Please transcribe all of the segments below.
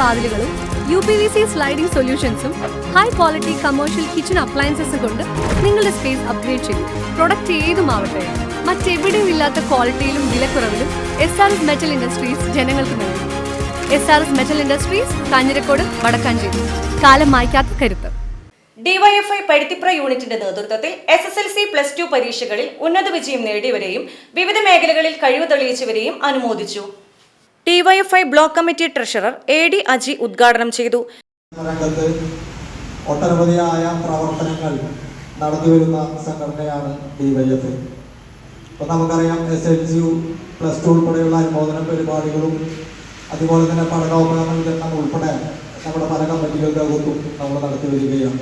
വാതിലുകളും U P V C sliding സൊല്യൂഷൻസും high quality commercial kitchen അപ്ലയൻസസും കൊണ്ട് നിങ്ങളുടെ സ്പേസ് അപ്ഗ്രേഡ് ചെയ്യും പ്രൊഡക്റ്റ് ഏതുമാവട്ടെ മറ്റെവിടെയും ഇല്ലാത്ത ക്വാളിറ്റിയിലും വിലക്കുറവിലും S R S metal industries ജനങ്ങൾക്ക് നൽകും. S R S metal industries Kanjirakode Vadakkanchery. കാലം മായ്ക്കാത്ത കരുത്ത്. ഡിവൈഎഫ്ഐ പരുത്തിപ്ര യൂണിറ്റിന്റെ നേതൃത്വത്തിൽ S S L C plus two പരീക്ഷകളിൽ ഉന്നത വിജയം നേടിയവരെയും വിവിധ മേഖലകളിൽ കഴിവ് തെളിയിച്ചവരെയും അനുമോദിച്ചു. DYFI block committee treasurer A D Aji ഉദ്ഘാടനം ചെയ്തു. ഒട്ടനവധിയായ പ്രവർത്തനങ്ങൾ നടന്നു വരുന്ന സംഘടനയാണ് ഡിവൈഎഫ്ഐ ഇപ്പം നമുക്കറിയാം എസ് എൽ സി യു പ്ലസ് ടു ഉൾപ്പെടെയുള്ള അനുമോദന പരിപാടികളും അതുപോലെ തന്നെ പഠനോപകരണ വിതരണം ഉൾപ്പെടെ നമ്മുടെ പല കമ്മിറ്റികളുടെ അകത്തും നമ്മൾ നടത്തി വരികയാണ്.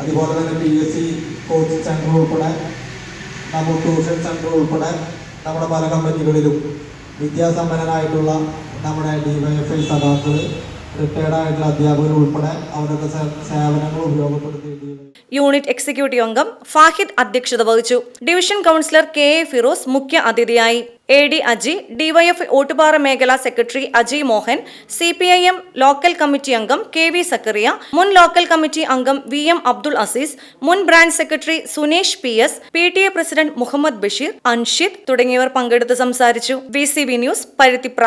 അതുപോലെ തന്നെ P S C coaching centre ഉൾപ്പെടെ നമ്മൾ ട്യൂഷൻ സെന്റർ ഉൾപ്പെടെ നമ്മുടെ പല കമ്മിറ്റികളിലും വിദ്യാസമ്പന്നരായിട്ടുള്ള നമ്മുടെ ഡിവൈഎഫ്ഐ സഖാക്കൾ റിട്ടയർഡായിട്ടുള്ള അധ്യാപകർ ഉൾപ്പെടെ അവരുടെ സേവനങ്ങൾ ഉപയോഗപ്പെടുത്തി യൂണിറ്റ് എക്സിക്യൂട്ടീവ് അംഗം ഫാഹിദ് അധ്യക്ഷത വഹിച്ചു. Division councillor K A Firoz മുഖ്യ അതിഥിയായി. A D Aji DYF Ottupara മേഖലാ secretary Aji Mohan C P I M local committee അംഗം കെ വി സക്കറിയ മുൻ ലോക്കൽ കമ്മിറ്റി അംഗം വി എം അബ്ദുൾ അസീസ് മുൻ branch secretary Sunesh P S P T A president Muhammad Basheer Anshid തുടങ്ങിയവർ പങ്കെടുത്ത് സംസാരിച്ചു. V C V news Paruthipra.